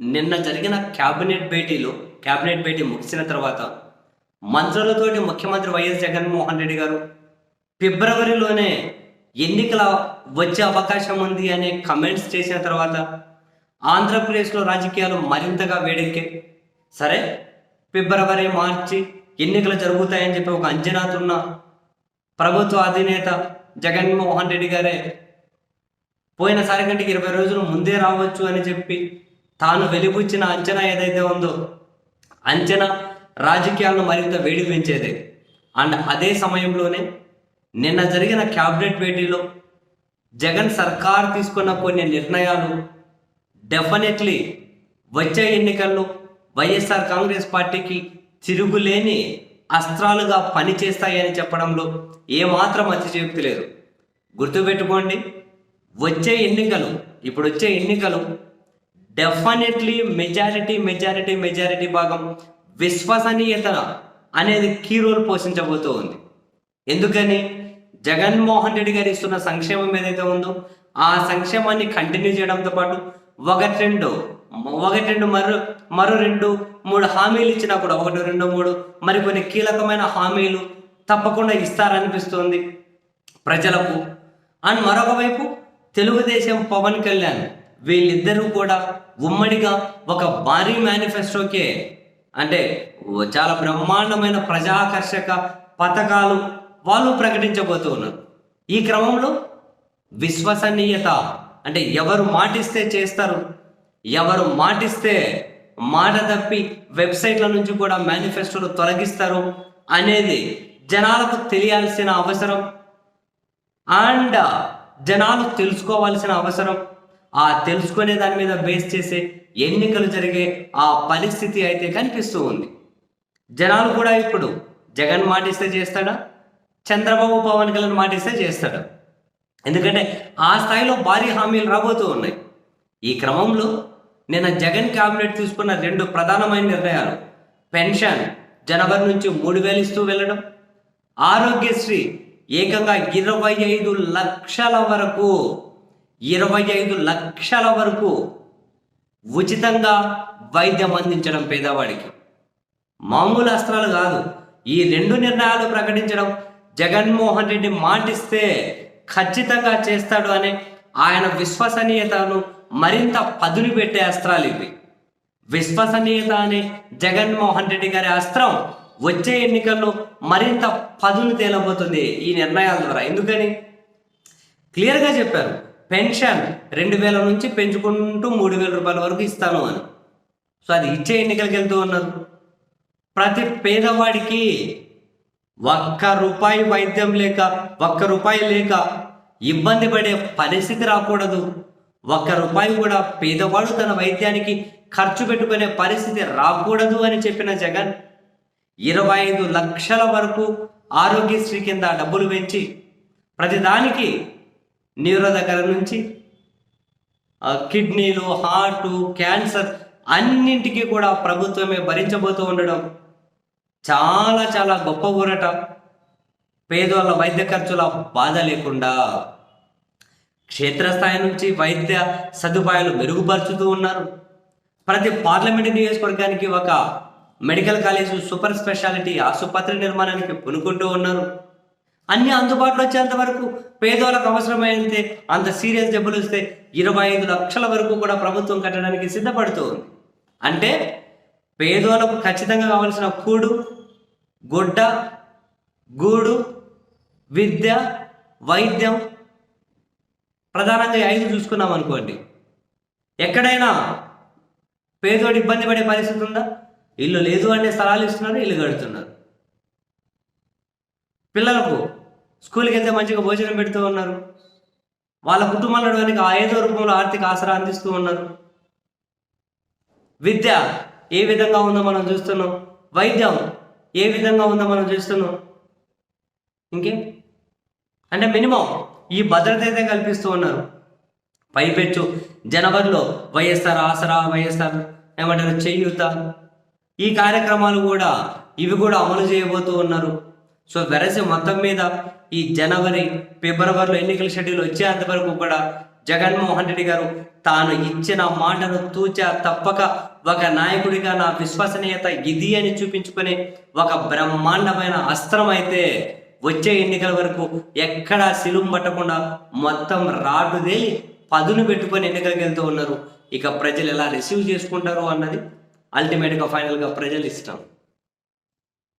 నిన్న జరిగిన క్యాబినెట్ భేటీలో క్యాబినెట్ భేటీ ముగిసిన తర్వాత మంత్రులతోటి ముఖ్యమంత్రి వైఎస్ జగన్మోహన్ రెడ్డి గారు ఫిబ్రవరిలోనే ఎన్నికల వచ్చే అవకాశం ఉంది అనే కమెంట్స్ చేసిన తర్వాత ఆంధ్రప్రదేశ్లో రాజకీయాలు మరింతగా వేడెక్కే. సరే ఫిబ్రవరి మార్చి ఎన్నికలు జరుగుతాయని చెప్పి ఒక అంచనాతున్న ప్రభుత్వ అధినేత జగన్మోహన్ రెడ్డి గారే పోయినసారి కంటే ఇరవై రోజులు ముందే రావచ్చు అని చెప్పి తాను వెలిబుచ్చిన అంచనా ఏదైతే ఉందో అంచనా రాజకీయాలను మరింత వేడి పెంచేది అండ్ అదే సమయంలోనే నిన్న జరిగిన క్యాబినెట్ భేటీలో జగన్ సర్కార్ తీసుకున్న కొన్ని నిర్ణయాలు డెఫినెట్లీ వచ్చే ఎన్నికల్లో వైఎస్ఆర్ కాంగ్రెస్ పార్టీకి తిరుగులేని అస్త్రాలుగా పనిచేస్తాయని చెప్పడంలో ఏమాత్రం అతిశయోక్తి లేదు. గుర్తుపెట్టుకోండి వచ్చే ఎన్నికలు ఇప్పుడు వచ్చే ఎన్నికలు డెఫినెట్లీ మెజారిటీ మెజారిటీ మెజారిటీ భాగం విశ్వసనీయత అనేది కీ రోల్ పోషించబోతూ ఉంది. ఎందుకని? జగన్మోహన్ రెడ్డి గారు ఇస్తున్న సంక్షేమం ఏదైతే ఉందో ఆ సంక్షేమాన్ని కంటిన్యూ చేయడంతో పాటు ఒకటి రెండు ఒకటి రెండు మరో మరో రెండు మూడు హామీలు ఇచ్చినా కూడా ఒకటి రెండు మూడు మరికొన్ని కీలకమైన హామీలు తప్పకుండా ఇస్తారనిపిస్తుంది ప్రజలకు. అండ్ మరొక వైపు తెలుగుదేశం పవన్ కళ్యాణ్ వీళ్ళిద్దరూ కూడా ఉమ్మడిగా ఒక భారీ మేనిఫెస్టోకే అంటే చాలా బ్రహ్మాండమైన ప్రజాకర్షక పథకాలు వాళ్ళు ప్రకటించబోతూ ఉన్నారు. ఈ క్రమంలో విశ్వసనీయత అంటే ఎవరు మాటిస్తే చేస్తారు ఎవరు మాటిస్తే మాట తప్పి వెబ్సైట్ల నుంచి కూడా మేనిఫెస్టోలు తొలగిస్తారు అనేది జనాలకు తెలియాల్సిన అవసరం. అండ్ జనాలు తెలుసుకోవాల్సిన అవసరం. ఆ తెలుసుకునే దాని మీద బేస్ చేసే ఎన్నికలు జరిగే ఆ పరిస్థితి అయితే కనిపిస్తూ ఉంది. జనాలు కూడా ఇప్పుడు జగన్ మాటిస్తే చేస్తాడా? చంద్రబాబు పవన్ కళ్యాణ్ మాటిస్తే చేస్తాడా? ఎందుకంటే ఆ స్థాయిలో భారీ హామీలు రాబోతూ ఉన్నాయి. ఈ క్రమంలో నిన్న జగన్ క్యాబినెట్ తీసుకున్న రెండు ప్రధానమైన నిర్ణయాలు. పెన్షన్ జనవరి నుంచి మూడు వేలు ఇస్తూ వెళ్ళడం. ఆరోగ్యశ్రీ ఏకంగా ఇరవై ఐదు లక్షల వరకు ఇరవై ఐదు లక్షల వరకు ఉచితంగా వైద్యం అందించడం పేదవాడికి. మామూలు అస్త్రాలు కాదు. ఈ రెండు నిర్ణయాలు ప్రకటించడం జగన్మోహన్ రెడ్డి మాటిస్తే ఖచ్చితంగా చేస్తాడు అనే ఆయన విశ్వసనీయతను మరింత పదును పెట్టే అస్త్రాలు ఇవి. విశ్వసనీయత అనే జగన్మోహన్ రెడ్డి గారి అస్త్రం వచ్చే ఎన్నికల్లో మరింత పదును తేలబోతుంది ఈ నిర్ణయాల ద్వారా. ఎందుకని? క్లియర్గా చెప్పారు. పెన్షన్ రెండు వేల నుంచి పెంచుకుంటూ మూడు వేల రూపాయల వరకు ఇస్తాను అని. సో అది ఇచ్చే ఎన్నికలకు వెళ్తూ ఉన్నారు ప్రతి పేదవాడికి ఒక్క రూపాయి వైద్యం లేక ఒక్క రూపాయి లేక ఇబ్బంది పడే పరిస్థితి రాకూడదు. ఒక్క రూపాయి కూడా పేదవాడు తన వైద్యానికి ఖర్చు పెట్టుకునే పరిస్థితి రాకూడదు అని చెప్పిన జగన్ ఇరవై ఐదు లక్షల వరకు ఆరోగ్యశ్రీ కింద డబ్బులు పెంచి ప్రతిదానికి న్యూరో దగ్గర నుంచి కిడ్నీలు హార్ట్ క్యాన్సర్ అన్నింటికి కూడా ప్రభుత్వమే భరించబోతూ ఉండడం చాలా చాలా గొప్ప ఊరట. పేదోళ్ళ వైద్య ఖర్చుల బాధ లేకుండా క్షేత్రస్థాయి నుంచి వైద్య సదుపాయాలు మెరుగుపరుచుతూ ఉన్నారు. ప్రతి పార్లమెంటు నియోజకవర్గానికి ఒక మెడికల్ కాలేజ్ సూపర్ స్పెషాలిటీ ఆసుపత్రి నిర్మాణానికి పునుకుంటూ ఉన్నారు. అన్ని అందుబాటులో వచ్చేంత వరకు పేదోళ్ళకు అవసరమైతే అంత సీరియస్ జబ్బులు వస్తే ఇరవై ఐదు లక్షల వరకు కూడా ప్రభుత్వం కట్టడానికి సిద్ధపడుతుంది అంటే పేదోళ్ళకు ఖచ్చితంగా కావాల్సిన కూడు గుడ్డ గూడు విద్య వైద్యం ప్రధానంగా ఐదు చూసుకున్నాం అనుకోండి. ఎక్కడైనా పేదోడు ఇబ్బంది పడే పరిస్థితి ఉందా? ఇల్లు లేదు అంటే స్థలాలు ఇస్తున్నారు ఇల్లు కడుతున్నారు. పిల్లలకు స్కూల్కి వెళ్తే మంచిగా భోజనం పెడుతూ ఉన్నారు. వాళ్ళ కుటుంబాల నడవడానికి ఆ ఏదో రూపంలో ఆర్థిక ఆసరా అందిస్తూ ఉన్నారు. విద్య ఏ విధంగా ఉందో మనం చూస్తున్నాం. వైద్యం ఏ విధంగా ఉందో మనం చూస్తున్నాం. ఇంకే? అంటే మినిమం ఈ భద్రత అయితే కల్పిస్తూ ఉన్నారు. పైపెచ్చు జనవరిలో వైఎస్ఆర్ ఆసరా వైఎస్ఆర్ ఏమంటారు చేయూత. ఈ కార్యక్రమాలు కూడా ఇవి కూడా అమలు చేయబోతూ ఉన్నారు. సో వెరసి మొత్తం మీద ఈ జనవరి ఫిబ్రవరిలో ఎన్నికల షెడ్యూల్ వచ్చేంత వరకు కూడా జగన్మోహన్ రెడ్డి గారు తాను ఇచ్చిన మాటను తూచా తప్పక ఒక నాయకుడిగా నా విశ్వసనీయత ఇది అని చూపించుకునే ఒక బ్రహ్మాండమైన అస్త్రం అయితే వచ్చే ఎన్నికల వరకు ఎక్కడా సిలుం పట్టకుండా మొత్తం రాటుదే పదును పెట్టుకొని ఎన్నికలకు వెళ్తూ ఉన్నారు. ఇక ప్రజలు ఎలా రిసీవ్ చేసుకుంటారు అన్నది అల్టిమేట్గా ఫైనల్గా ప్రజలు ఇష్టం.